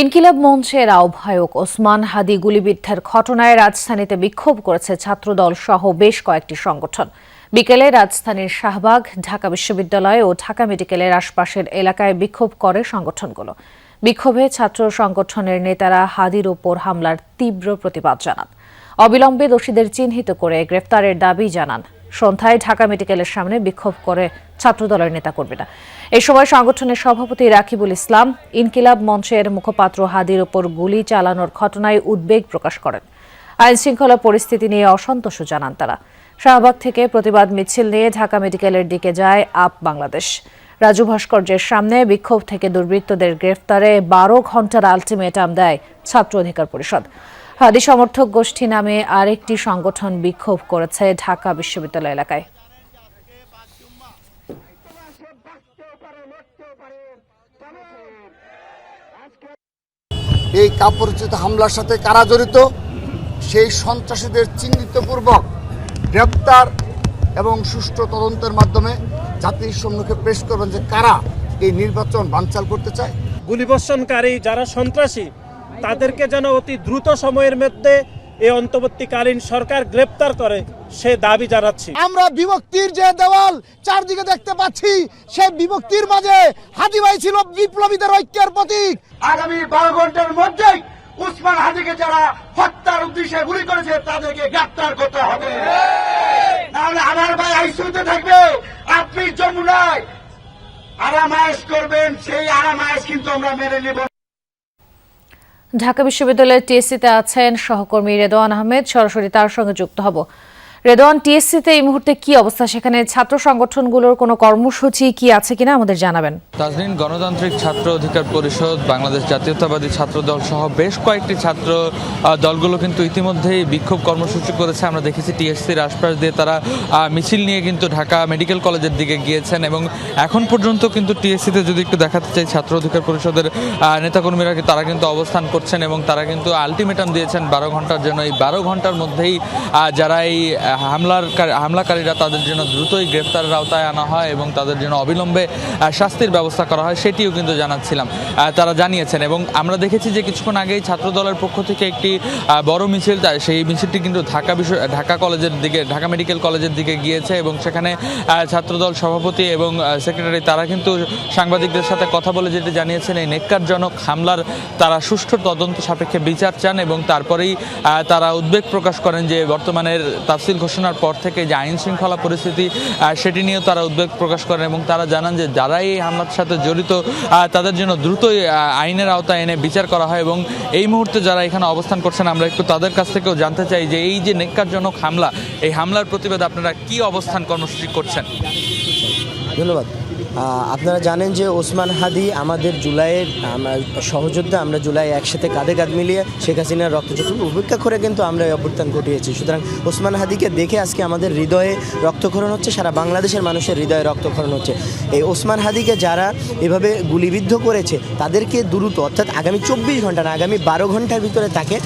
ইনকিলাব মঞ্চের আহ্বায়ক ওসমান হাদি গুলিবিদ্ধের ঘটনায় রাজধানীতে বিক্ষোভ করেছে ছাত্রদল সহ বেশ কয়েকটি সংগঠন। বিকেলে রাজধানীর শাহবাগ, ঢাকা বিশ্ববিদ্যালয় ও ঢাকা মেডিকেলের আশপাশের এলাকায় বিক্ষোভ করে সংগঠনগুলো। বিক্ষোভে ছাত্র সংগঠনের নেতারা হাদির ওপর হামলার তীব্র প্রতিবাদ জানান। অবিলম্বে দোষীদের চিহ্নিত করে গ্রেফতারের দাবি জানান সন্ধ্যায় ঢাকা মেডিকেলের সামনে বিক্ষোভ করে ছাত্রদলের নেতাকর্মীরা। এ সময় সংগঠনের সভাপতি রাকিবুল ইসলাম ইনকিলাব মঞ্চের মুখপাত্র হাদির ওপর গুলি চালানোর ঘটনায় উদ্বেগ প্রকাশ করেন। আইন শৃঙ্খলা পরিস্থিতি নিয়ে অসন্তোষ জানান তারা। শাহবাগ থেকে প্রতিবাদ মিছিল নিয়ে ঢাকা মেডিকেলের দিকে যায় আপ বাংলাদেশ। রাজু ভাস্কর্যের সামনে বিক্ষোভ থেকে দুর্বৃত্তদের গ্রেফতারে বারো ঘণ্টার আলটিমেটাম দেয় ছাত্র অধিকার পরিষদ। হাদি সমর্থক গোষ্ঠী নামে আরেকটি সংগঠন বিক্ষোভ করেছে ঢাকা বিশ্ববিদ্যালয় এলাকায়। এই কাপড়চিত হামলার সাথে কারা জড়িত? সেই সন্ত্রাসীদের চিহ্নিতপূর্বক গ্রেপ্তার এবং সুষ্ঠু তদন্তের মাধ্যমে জাতির সম্মুখে পেশ করবেন যে কারা এই নির্বাচন বানচাল করতে চায়। গুলিবর্ষণকারী যারা সন্ত্রাসী তাদেরকে যেন অতি দ্রুত সময়ের মধ্যে এই অন্তর্বর্তীকালীন সরকার গ্রেপ্তার করে সে দাবি জানাচ্ছি। আমরা বিভক্তির যে দেওয়াল চারদিকে দেখতে পাচ্ছি সেই বিভক্তির মাঝে হাতি ভাই ছিল বিপ্লবীদের ঐক্যের প্রতীক। আগামী বারো ঘণ্টার মধ্যেই উসমান হাদিকে যারা হত্যার উদ্দেশ্যে গুলি করেছে তাদেরকে গ্রেপ্তার করতে হবে। নাহলে আমার ভাই আইসিউতে থাকবে আপনি যমুনায় আরামায়েশ করবেন সেই আরামায়েশ কিন্তু আমরা মেনে নেব না। ঢাকা বিশ্ববিদ্যালয়ের টিএসসিতে আছেন সহকর্মী রেদওয়ান আহমেদ। সরাসরি তার সঙ্গে যুক্ত হব। রেদওয়ান, টিএসসিতে এই মুহূর্তে কি অবস্থা? সেখানে ছাত্র সংগঠনগুলোর কোনো কর্মসূচি কি আছে কিনা আমাদের জানাবেন। তাজনীন গণতান্ত্রিক ছাত্র অধিকার পরিষদ, বাংলাদেশ জাতীয়তাবাদী ছাত্র দল সহ বেশ কয়েকটি ছাত্র দলগুলো কিন্তু ইতিমধ্যেই বিক্ষোভ কর্মসূচি করেছে। আমরা দেখেছি টিএসসির আশপাশ দিয়ে তারা মিছিল নিয়ে কিন্তু ঢাকা মেডিকেল কলেজের দিকে গিয়েছেন এবং এখন পর্যন্ত কিন্তু টিএসসিতে যদি একটু দেখাতে চাই, ছাত্র অধিকার পরিষদের নেতাকর্মীরা তারা কিন্তু অবস্থান করছেন এবং তারা কিন্তু আলটিমেটাম দিয়েছেন বারো ঘণ্টার জন্য। এই বারো ঘণ্টার মধ্যেই যারা এই হামলার হামলাকারীরা তাদের জন্য দ্রুতই গ্রেফতারের আওতায় আনা হয় এবং তাদের জন্য অবিলম্বে শাস্তির ব্যবস্থা করা হয়, সেটিও কিন্তু জানাচ্ছিলাম তারা জানিয়েছেন এবং আমরা দেখেছি যে কিছুক্ষণ আগেই ছাত্র দলের পক্ষ থেকে একটি বড় মিছিল সেই মিছিলটি কিন্তু ঢাকা বিশ্ব ঢাকা কলেজের দিকে, ঢাকা মেডিকেল কলেজের দিকে গিয়েছে এবং সেখানে ছাত্রদল সভাপতি এবং সেক্রেটারি তারা কিন্তু সাংবাদিকদের সাথে কথা বলে যেটি জানিয়েছেন, এই নেককারজনক হামলার তারা সুষ্ঠু তদন্ত সাপেক্ষে বিচার চান এবং তারপরেই তারা উদ্বেগ প্রকাশ করেন যে বর্তমানের তাফসিল ঘোষণার পর থেকে যে আইন শৃঙ্খলা পরিস্থিতি সেটি নিয়েও তারা উদ্বেগ প্রকাশ করেন এবং তারা জানান যে যারাই এই হামলার সাথে জড়িত তাদের জন্য দ্রুতই আইনের আওতায় এনে বিচার করা হয় এবং এই মুহূর্তে যারা এখানে অবস্থান করছেন, আমরা একটু তাদের কাছ থেকেও জানতে চাই যে এই যে নেককারজনক হামলা, এই হামলার প্রতিবাদে আপনারা কি অবস্থান কর্মসূচি করছেন? ধন্যবাদ। আপনারা জানেন যে ওসমান হাদি আমাদের জুলাইয়ের সহযোদ্ধা, আমরা জুলাই একসাথে কাঁধে কাঁধ মিলিয়ে শেখ হাসিনার রক্তচক্ষু উপেক্ষা করে কিন্তু আমরা এই অভ্যুত্থান ঘটিয়েছি। সুতরাং ওসমান হাদিকে দেখে আজকে আমাদের হৃদয়ে রক্তক্ষরণ হচ্ছে, সারা বাংলাদেশের মানুষের হৃদয়ে রক্তক্ষরণ হচ্ছে। এই ওসমান হাদিকে যারা এভাবে গুলিবিদ্ধ করেছে, তাদেরকে দ্রুত, অর্থাৎ আগামী চব্বিশ ঘণ্টা না, আগামী বারো ঘণ্টার ভিতরে তাকে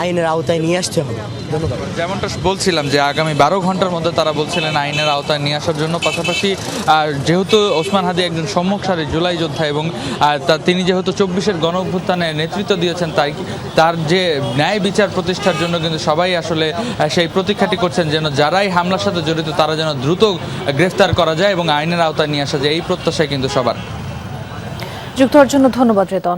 আইনের আওতায় নিয়ে আসতে হবে। ধন্যবাদ। যেমনটা বলছিলাম যে আগামী বারো ঘণ্টার মধ্যে তারা বলছিলেন আইনের আওতায় নিয়ে আসার জন্য। পাশাপাশি যেহেতু ওসমান হাদি একজন সম্মুখ সারি জুলাই যোদ্ধা এবং তা তিনি যেহেতু চব্বিশের গণ অভ্যুত্থানে নেতৃত্ব দিয়েছেন তাই তার যে ন্যায় বিচার প্রতিষ্ঠার জন্য কিন্তু সবাই আসলে সেই প্রতীক্ষাটি করছেন যেন যারাই হামলার সাথে জড়িত তারা যেন দ্রুত গ্রেফতার করা যায় এবং আইনের আওতায় নিয়ে আসা যায়। এই প্রত্যাশাই কিন্তু সবার। যুক্ত হওয়ার জন্য ধন্যবাদ রেদন